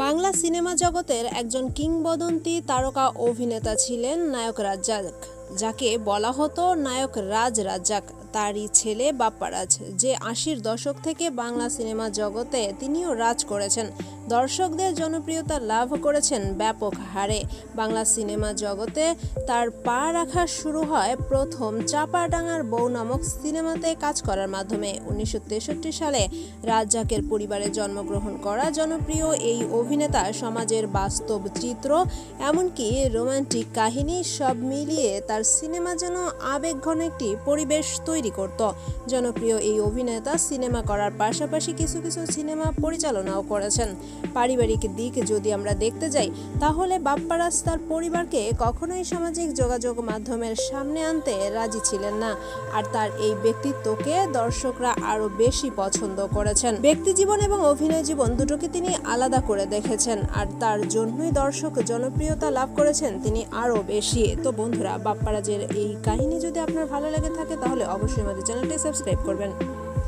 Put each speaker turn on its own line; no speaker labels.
Bangla cinema জগতের একজন কিংবদন্তি তারকা অভিনেতা ছিলেন নায়ক রাজ্জাক, যাকে বলা হতো নায়ক রাজ রাজ্জাক। তারই ছেলে বাপ্পারাজ, যে আশির দশক থেকে বাংলা সিনেমা জগতে তিনিও রাজ করেছেন। দর্শকদের জনপ্রিয়তা লাভ করেছেন ব্যাপক হারে। বাংলা সিনেমা জগতে তার পা রাখা শুরু হয় প্রথম চাপাডাঙ্গার বউ নামক সিনেমাতে কাজ করার মাধ্যমে। উনিশশো তেষট্টি সালে রাজ্জাকের পরিবারে জন্মগ্রহণ করা জনপ্রিয় এই অভিনেতা সমাজের বাস্তব চিত্র, এমনকি রোমান্টিক কাহিনী সব মিলিয়ে তার সিনেমা যেন আবেগঘন একটি পরিবেশ তৈরি করত। জনপ্রিয় এই অভিনেতা সিনেমা করার পাশাপাশি কিছু কিছু সিনেমা পরিচালনাও করেছেন। পারিবারিক দিক যদি আমরা দেখতে যাই, তাহলে বাপ্পারাজ তার পরিবারকে কখনোই সামাজিক যোগাযোগ মাধ্যমের সামনে আনতে রাজি ছিলেন না। আর তার এই ব্যক্তিত্বকে দর্শকরা আরও বেশি পছন্দ করেছেন। ব্যক্তি জীবন এবং অভিনয় জীবন দুটোকে তিনি আলাদা করে দেখেছেন। আর তার জন্যই দর্শক জনপ্রিয়তা লাভ করেছেন তিনি আরও বেশি। তো বন্ধুরা, বাপ্পারাজের এই কাহিনী যদি আপনার ভালো লেগে থাকে, তাহলে অবশ্যই আমাদের চ্যানেলটি সাবস্ক্রাইব করবেন।